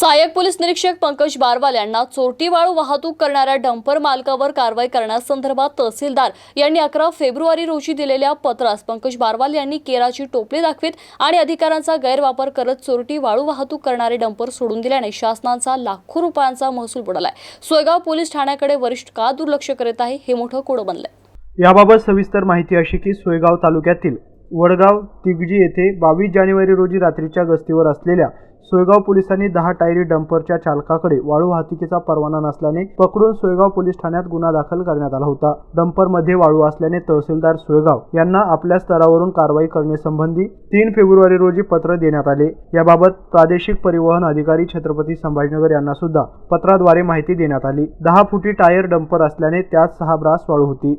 सहाय्यक पोलीस निरीक्षक पंकज बारवाल यांना चोरटी वाळू वाहतूक करणाऱ्या डंपर मालकावर कारवाई करण्यासंदर्भात तहसीलदार यांनी अकरा फेब्रुवारी रोजी दिलेल्या पत्रास पंकज बारवाल यांनी केराची टोपली दाखवीत आणि अधिकारांचा गैरवापर करत चोरटी वाळू वाहतूक करणारे डंपर सोडून दिल्याने शासनाचा लाखो रुपयांचा महसूल बुडालाय. सोयगाव पोलीस ठाण्याकडे वरिष्ठ का दुर्लक्ष करीत आहे हे मोठं कोडं बनलंय. याबाबत सविस्तर माहिती अशी की सोयगाव तालुक्यातील वडगाव तिगजी येथे बावीस जानेवारी रोजी रात्रीच्या गस्तीवर असलेल्या सोयगाव पोलिसांनी दहा टायरी डंपरच्या चालकाकडे वाळू वाहतुकीचा परवाना नसल्याने पकडून सोयगाव पोलीस ठाण्यात गुन्हा दाखल करण्यात आला होता. डंपरमध्ये वाळू असल्याने तहसीलदार सोयगाव यांना आपल्या स्तरावरून कारवाई करण्यासंबंधी तीन फेब्रुवारी रोजी पत्र देण्यात आले. याबाबत प्रादेशिक परिवहन अधिकारी छत्रपती संभाजीनगर यांना सुद्धा पत्राद्वारे माहिती देण्यात आली. दहा फुटी टायर डंपर असल्याने त्यात सहा ब्रास वाळू होती.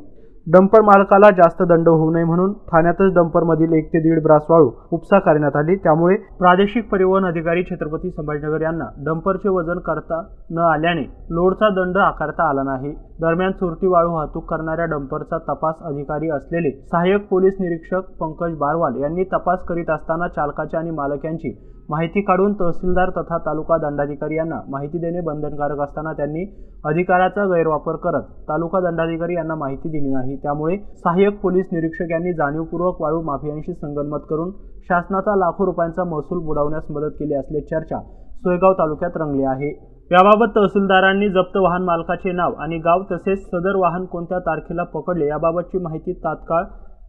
डंपर मालकाला जास्त दंड होऊ नये म्हणून ठाण्यातच डंपरमधील एक ते दीड ब्रास वाळू उपसा करण्यात आली. त्यामुळे प्रादेशिक परिवहन अधिकारी छत्रपती संभाजीनगर यांना डंपरचे वजन करता न आल्याने लोडचा दंड आकारता आला नाही. दरम्यान सुरती वाळू वाहतूक करणाऱ्या डंपरचा तपास अधिकारी असलेले सहाय्यक पोलीस निरीक्षक पंकज बारवाल यांनी तपास करीत असताना चालकाची आणि मालक यांची माहिती काढून तहसीलदार तथा तालुका दंडाधिकारी यांना माहिती देणे बंधनकारक असताना त्यांनी अधिकाराचा गैरवापर करत तालुका दंडाधिकारी यांना माहिती दिली नाही. त्यामुळे सहाय्यक पोलीस निरीक्षक यांनी जाणीवपूर्वक वाळू माफियांशी संगनमत करून शासनाचा लाखो रुपयांचा महसूल बुडवण्यास मदत केली असल्याची चर्चा सोयगाव तालुक्यात रंगली आहे. याबाबत तहसीलदारांनी जप्त वाहन मालकाचे नाव आणि गाव तसेच सदर वाहन कोणत्या तारखेला पकडले याबाबतची माहिती तात्काळ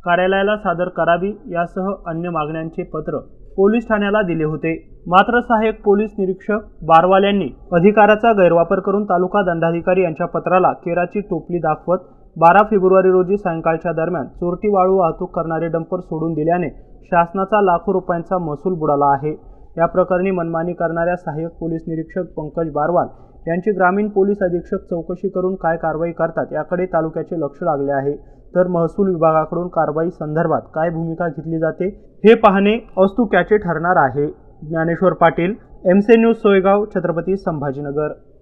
कार्यालयाला सादर करावी यासह अन्य मागण्यांचे पत्र पोलीस ठाण्याला दिले होते. मात्र सहाय्यक पोलीस निरीक्षक बारवाल यांनी अधिकाराचा गैरवापर करून तालुका दंडाधिकारी यांच्या पत्राला केराची टोपली दाखवत बारा फेब्रुवारी रोजी सायंकाळच्या दरम्यान चोरटी वाळू वाहतूक करणारे डंपर सोडून दिल्याने शासनाचा लाखो रुपयांचा महसूल बुडाला आहे. या प्रकरणी मनमानी करणाऱ्या सहाय्यक पोलीस निरीक्षक पंकज बारवाल यांची ग्रामीण पोलीस अधीक्षक चौकशी करून काय कारवाई करतात याकडे तालुक्याचे लक्ष लागले आहे. तर महसूल विभागाकडून कारवाई संदर्भात काय भूमिका घेतली जाते हे पाहणे अस्तुक्याचे ठरणार आहे. ज्ञानेश्वर पाटील एमसे न्यूज सोयगाव छत्रपती संभाजीनगर.